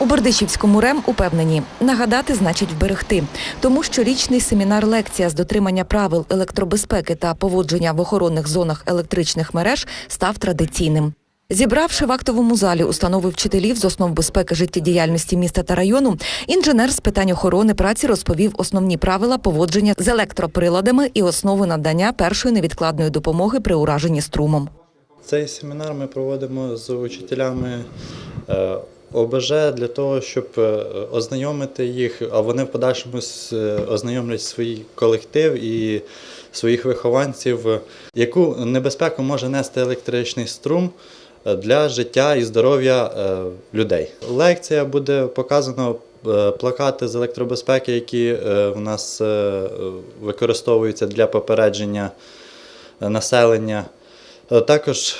У Бердичівському РЕМ упевнені, нагадати значить вберегти. Тому щорічний семінар лекція з дотримання правил електробезпеки та поводження в охоронних зонах електричних мереж став традиційним. Зібравши в актовому залі установи вчителів з основ безпеки життєдіяльності міста та району, інженер з питань охорони праці розповів основні правила поводження з електроприладами і основи надання першої невідкладної допомоги при ураженні струмом. Цей семінар ми проводимо з учителями е, ОБЖ для того, щоб е, ознайомити їх, а вони в подальшому е, ознайомлять свій колектив і своїх вихованців, яку небезпеку може нести електричний струм е, для життя і здоров'я людей. Лекція буде показано плакати з електробезпеки, які в нас використовуються для попередження населення. Також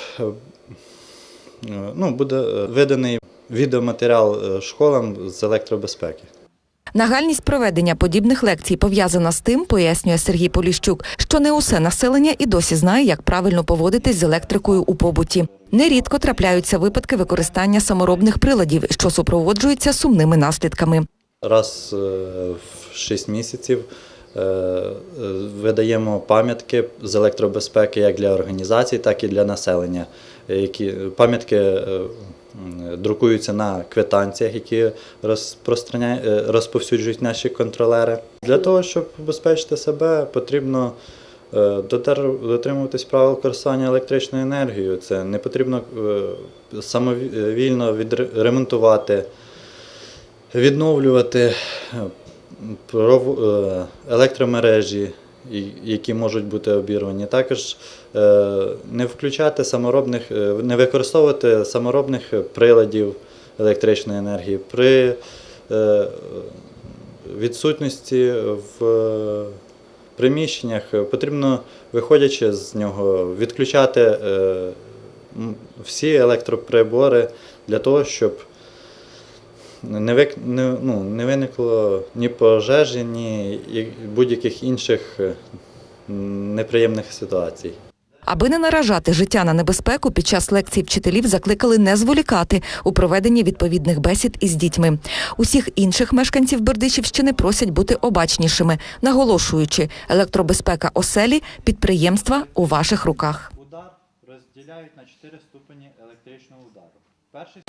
ну, буде виданий відеоматеріал е, школам з електробезпеки. Нагальність проведення подібних лекцій пов'язана з тим, пояснює Сергій Поліщук, що не усе населення і досі знає, як правильно поводитись з електрикою у побуті. Нерідко трапляються випадки використання саморобних приладів, що супроводжуються сумними наслідками. Раз е, в 6 місяців е, видаємо пам'ятки з електробезпеки як для організацій, так і для населення. Які пам'ятки друкуються на квитанціях, які е, розповсюджують наші контролери. Для того, щоб убезпечити себе, потрібно е, дотримуватись правил користування електричною енергією. Це не потрібно е, самовільно відремонтувати відновлювати е, е, електромережі, які можуть бути обірвані. Також е, не включати саморобних, е, не використовувати саморобних приладів електричної енергії при е, відсутності в приміщеннях потрібно, виходячи з нього, відключати всі електроприбори для того, щоб не, вик... не, ну, не виникло ні пожежі, ні будь-яких інших е, неприємних ситуацій. Аби не наражати життя на небезпеку, під час лекцій вчителів закликали не зволікати у проведенні відповідних бесід із дітьми. Усіх інших мешканців Бердичівщини просять бути обачнішими, наголошуючи, електробезпека оселі, підприємства у ваших руках. Удар розділяють на чотири ступені електричного удару. Перший